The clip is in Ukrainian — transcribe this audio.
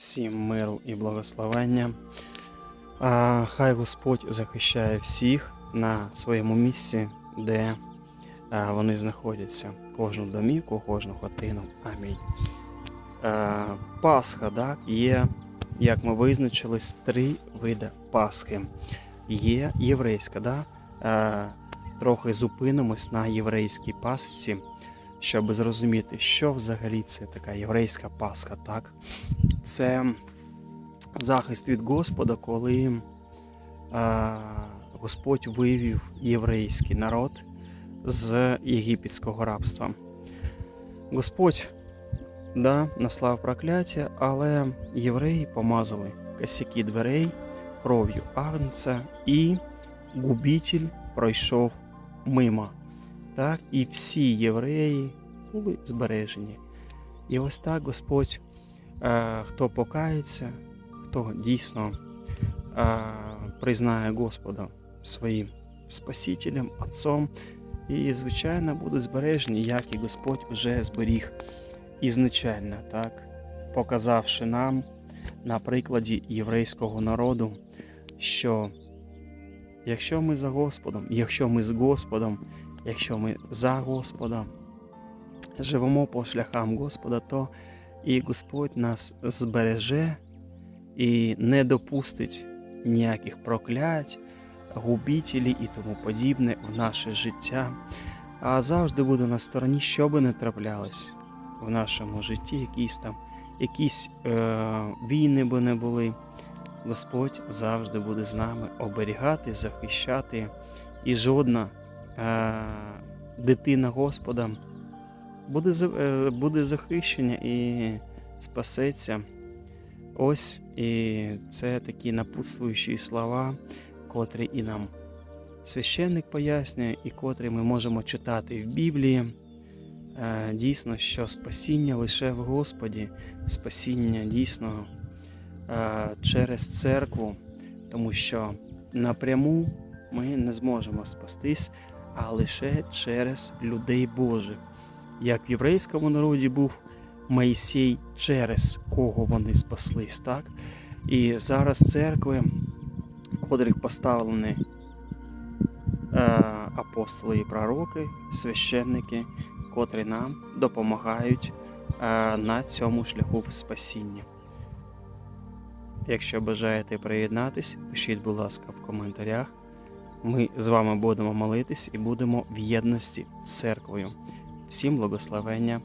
всім миру і благословення. А, хай Господь захищає всіх на своєму місці, де вони знаходяться. Кожну домівку, кожну хатину. Амінь. Пасха, так, є, як ми визначились, три види Пасхи. Є єврейська, да? трохи зупинимось на єврейській Пасхі, щоб зрозуміти, що взагалі це така єврейська Пасха, так? Це захист від Господа, коли а, Господь вивів єврейський народ з єгипетського рабства. Господь да, наслав прокляття, але євреї помазали косяки дверей кров'ю агнця, і губитель пройшов мимо. Так, і всі євреї були збережені. І ось так Господь, е, хто покається, хто дійсно е, признає Господа своїм Спасителем, Отцом, і, звичайно, будуть збережені, як і Господь вже зберіг ізначально, так, показавши нам на прикладі єврейського народу, що якщо ми за Господом, якщо ми з Господом, якщо ми за Господом живемо по шляхам Господа, то і Господь нас збереже і не допустить ніяких проклять, губітелі і тому подібне в наше життя, а завжди буде на стороні, що би не траплялось в нашому житті, якісь там якісь е, війни би не були. Господь завжди буде з нами оберігати, захищати, і жодна дитина Господа буде, е, буде захищена і спасеться. Ось і це такі напутствуючі слова, котрі і нам священник пояснює, і котрі ми можемо читати в Біблії. Е, Дійсно, що спасіння лише в Господі, спасіння дійсно е, через церкву, тому що напряму ми не зможемо спастись, а лише через людей Божих. Як в єврейському народі був Моїсей, через кого вони спаслись, так? І зараз церкви, в котрих поставлені е, апостоли і пророки, священники, котрі нам допомагають е, на цьому шляху в спасінні. Якщо бажаєте приєднатись, пишіть, будь ласка, в коментарях. Ми з вами будемо молитись і будемо в єдності з церквою. Всім благословення